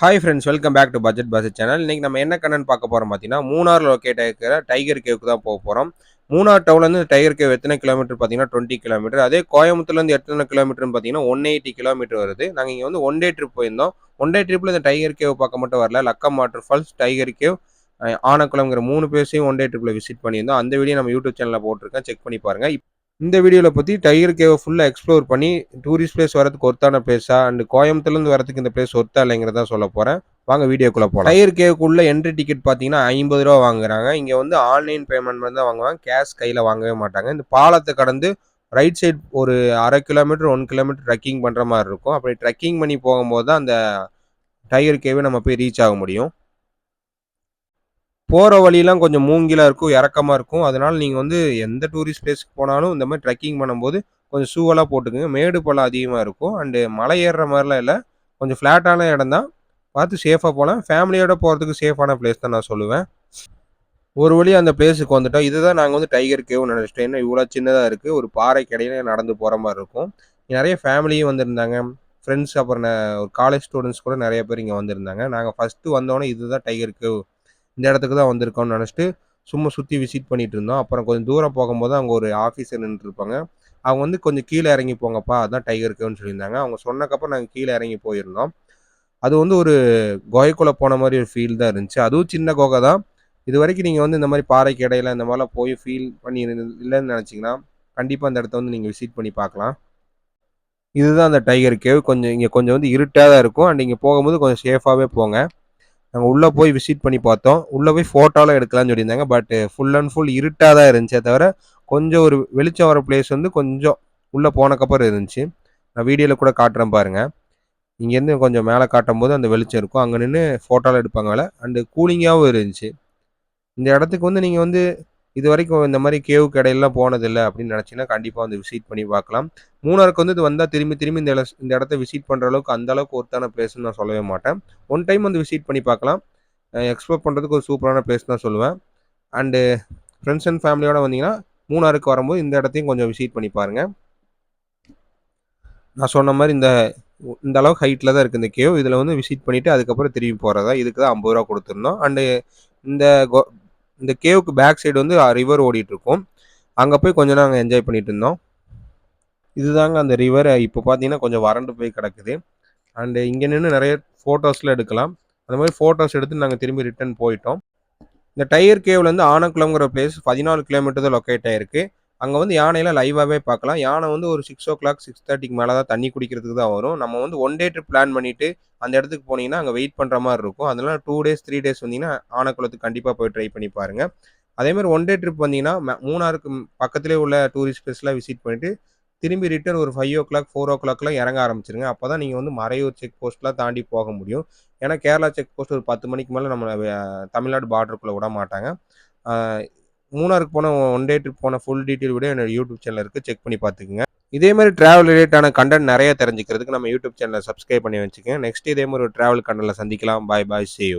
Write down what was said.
Hi friends welcome back to budget bus channel இன்றைக்கி நம்ம என்ன கண்ணன் பார்க்க போகிறோம் பார்த்தீங்கன்னா மூணார் லொக்கேட் இருக்கிற டைகர் கேவுக்கு தான் போக போகிறோம் மூணார் டவுன்லேருந்து டைகர் கேவ் எத்தனை கிலோமீட்டர் பார்த்தீங்கன்னா டுவெண்ட்டி கிலோமீட்டர் அதே கோயம்புத்தூர்லேருந்து எத்தனை கிலோமீட்டர்னு பார்த்தீங்கன்னா ஒன் எயிட்டி கிலோமீட்டர் வருது. நாங்கள் இங்கே வந்து ஒன் டே ட்ரிப் போயிருந்தோம். ஒன் டே ட்ரிப்பில் இந்த டைகர் கேவ் பார்க்க மட்டும் வரல. Lakkam water falls tiger cave ஆனக்குளம்ங்கிற மூணு பேர்ஸையும் ஒன் டே ட்ரிப்பில் விசிட் பண்ணியிருந்தோம். அந்த வீடியோ நம்ம யூடியூப் சேனலில் போட்டிருக்கேன். செக் பண்ணி பாருங்கள் இந்த வீடியோவில் பற்றி டைகர் கேவை ஃபுல்லாக எக்ஸ்ப்ளோர் பண்ணி டூரிஸ்ட் பிளேஸ் வரதுக்கு ஒத்தான பிளேஸா அண்ட் கோயம்புத்தூர்லேருந்து வரதுக்கு இந்த பிளேஸ் ஒர்த்தா இல்லைங்கிறதா சொல்ல போகிறேன் வாங்க வீடியோக்குள்ளே போகலாம் டைகர் கேவுக்குள்ள என்ட்ரி டிக்கெட் பார்த்தீங்கன்னா ஐம்பது ரூபா வாங்குறாங்க. இங்கே வந்து ஆன்லைன் பேமெண்ட் வந்து தான் வாங்குவாங்க. கேஷ் கையில் வாங்கவே மாட்டாங்க. இந்த பாலத்தை கடந்து ரைட் சைட் ஒரு அரை கிலோமீட்டர் ஒன் கிலோமீட்டர் ட்ரெக்கிங் பண்ணுற மாதிரி இருக்கும். அப்படி ட்ரெக்கிங் பண்ணி போகும்போது தான் அந்த டைகர் கேவே நம்ம போய் ரீச் ஆக முடியும். போகிற வழியெல்லாம் கொஞ்சம் மூங்கிலாக இருக்கும் இறக்கமாக இருக்கும். அதனால் நீங்கள் வந்து எந்த டூரிஸ்ட் பிளேஸ்க்கு போனாலும் இந்த மாதிரி ட்ரெக்கிங் பண்ணும்போது கொஞ்சம் ஷூவெல்லாம் போட்டுக்கோங்க. மேடு பழம் அதிகமாக இருக்கும். அண்டு மலை ஏறுற மாதிரிலாம் இல்லை. கொஞ்சம் ஃப்ளாட்டான இடம் தான். பார்த்து சேஃபாக போகலாம். ஃபேமிலியோட போகிறதுக்கு சேஃபான பிளேஸ் தான் நான் சொல்லுவேன். ஒரு வழி அந்த பிளேஸுக்கு வந்துட்டோம் இதுதான் நாங்கள் வந்து டைகர் கேவ் நினச்சிட்டோம் ஏன்னா இவ்வளோ சின்னதாக இருக்குது ஒரு பாறை கிடையில நடந்து போகிற மாதிரி இருக்கும். நிறைய ஃபேமிலியும் வந்திருந்தாங்க. ஃப்ரெண்ட்ஸ் அப்புறம் ஒரு காலேஜ் ஸ்டூடெண்ட்ஸ் கூட நிறைய பேர் இங்கே வந்திருந்தாங்க. நாங்கள் ஃபஸ்ட்டு வந்தோடனே இதுதான் டைகர் கேவ் இந்த இடத்துக்கு தான் வந்திருக்கோம்னு நினச்சிட்டு சும்மா சுற்றி விசிட் பண்ணிட்டு இருந்தோம். அப்புறம் கொஞ்சம் தூரம் போகும்போது அங்கே ஒரு ஆஃபீஸர் நின்றுருப்பாங்க. அவங்க வந்து கொஞ்சம் கீழே இறங்கி போங்கப்பா அதான் டைகர் கேவ்னு சொல்லியிருந்தாங்க. அவங்க சொன்னக்கப்புறம் நாங்கள் கீழே இறங்கி போயிருந்தோம். அது வந்து ஒரு குகைக்குள்ளே போன மாதிரி ஒரு ஃபீல் தான் இருந்துச்சு. அதுவும் சின்ன குகை தான். இது வரைக்கும் நீங்கள் வந்து இந்த மாதிரி பாறைக்கு இடையில இந்த மாதிரிலாம் போய் ஃபீல் பண்ணி இல்லைன்னு நினச்சிங்கன்னா கண்டிப்பாக அந்த இடத்த வந்து நீங்கள் விசிட் பண்ணி பார்க்கலாம். இதுதான் அந்த டைகர் கேவ் கொஞ்சம் இங்கே கொஞ்சம் வந்து இருட்டாக தான் இருக்கும். அண்ட் இங்கே போகும்போது கொஞ்சம் சேஃபாகவே போங்க. நாங்கள் உள்ளே போய் விசிட் பண்ணி பார்த்தோம். உள்ளே போய் ஃபோட்டோலாம் எடுக்கலாம்னு சொல்லியிருந்தாங்க. பட் ஃபுல் அண்ட் ஃபுல் இருட்டாக தான் இருந்துச்சே தவிர கொஞ்சம் ஒரு வெளிச்சம் வர பிளேஸ் வந்து கொஞ்சம் உள்ளே போனக்கப்புறம் இருந்துச்சு. நான் வீடியோவில் கூட காட்டுறேன் பாருங்கள் இங்கேருந்து கொஞ்சம் மேலே காட்டும் போது அந்த வெளிச்சம் இருக்கும். அங்கே நின்று ஃபோட்டோலாம் எடுப்பாங்க வேலை அண்டு கூலிங்காகவும் இருந்துச்சு. இந்த இடத்துக்கு வந்து நீங்கள் வந்து இது வரைக்கும் இந்த மாதிரி கேவ் கடையெல்லாம் போனதில்லை அப்படின்னு நினச்சிங்கன்னா கண்டிப்பாக வந்து விசிட் பண்ணி பார்க்கலாம். மூணாருக்கு வந்து இது வந்தால் திரும்பி திரும்பி இந்த இடம் இந்த இடத்த விசிட் பண்ணுற அளவுக்கு அந்த அளவுக்கு ஒருத்தான பிளேஸ்னு நான் சொல்லவே மாட்டேன். ஒன் டைம் வந்து விசிட் பண்ணி பார்க்கலாம். எக்ஸ்ப்ளோர் பண்ணுறதுக்கு ஒரு சூப்பரான பிளேஸ் தான் சொல்லுவேன். அண்டு ஃப்ரெண்ட்ஸ் அண்ட் ஃபேமிலியோடு வந்தீங்கன்னா மூணாருக்கு வரும்போது இந்த இடத்தையும் கொஞ்சம் விசிட் பண்ணி பாருங்கள் நான் சொன்ன மாதிரி இந்த இந்த அளவுக்கு ஹைட்டில் தான் இருக்குது இந்த கேவ். இதில் வந்து விசிட் பண்ணிவிட்டு அதுக்கப்புறம் திரும்பி போகிறதா இதுக்கு தான் ஐம்பது ரூபா கொடுத்துருந்தோம். அண்டு இந்த கோ- இந்த கேவுக்கு பேக் சைடு வந்து ரிவர் ஓடிட்டு இருக்கும் அங்கே போய் கொஞ்சம் நாங்கள் என்ஜாய் பண்ணிட்டு இருந்தோம். இதுதாங்க அந்த ரிவர் இப்போ பார்த்தீங்கன்னா கொஞ்சம் வறண்டு போய் கிடக்குது. அண்டு இங்கே நின்று நிறைய ஃபோட்டோஸ்லாம் எடுக்கலாம். அந்த மாதிரி ஃபோட்டோஸ் எடுத்து நாங்கள் திரும்பி ரிட்டர்ன் போயிட்டோம். இந்த டயர் கேவ்லேருந்து ஆனக்குளம்ங்கிற பிளேஸ் பதினாலு கிலோமீட்டர் தான் லொக்கேட் ஆயிருக்கு. அங்கே வந்து யானையெல்லாம் லைவாகவே பார்க்கலாம். யானை வந்து ஒரு சிக்ஸ் ஓ கிளாக் சிக்ஸ் தேர்ட்டிக்கு மேலே தான் தண்ணி குடிக்கிறதுக்கு தான் வரும். நம்ம வந்து ஒன் டே ட்ரிப் பிளான் பண்ணிவிட்டு அந்த இடத்துக்கு போனீங்கன்னா அங்கே வெயிட் பண்ணுற மாதிரி இருக்கும். அதனால டூ டேஸ் த்ரீ டேஸ் வந்தீங்கன்னா ஆனக்குளத்துக்கு கண்டிப்பாக போய் ட்ரை பண்ணி பாருங்கள் அதே மாதிரி ஒன் டே ட்ரிப் வந்தீங்கன்னா மூணாருக்கு பக்கத்திலே உள்ள டூரிஸ்ட் பிளேஸ்லாம் விசிட் பண்ணிவிட்டு திரும்பி ரிட்டர்ன் ஒரு ஃபைவ் ஓ கிளாக் ஃபோர் ஓ கிளாக்லாம் இறங்க ஆரம்பிச்சிருங்க. அப்போ தான் நீங்கள் வந்து மறையூர் செக் போஸ்ட்லாம் தாண்டி போக முடியும். ஏன்னா கேரளா செக் போஸ்ட் ஒரு பத்து மணிக்கு மேலே நம்ம தமிழ்நாடு பார்டருக்குள்ளே விட மாட்டாங்க. மூணாருக்கு போன ஒன் டே ட்ரிப் போன ஃபுல் டீட்டெயில் வீடியோ என்னோட யூடியூப் சேனல் இருக்குது செக் பண்ணி பார்த்துக்குங்க. இதே மாதிரி ட்ராவல் ரிலேட்டான கண்டென்ட் நிறைய தெரிஞ்சுக்கிறதுக்கு நம்ம யூடியூப் சேனலை சப்ஸ்கிரைப் பண்ணி வச்சுக்கோங்க. நெக்ஸ்ட் இதே மாதிரி ஒரு ட்ராவல் கண்டனில் சந்திக்கலாம். பாய் பாய் see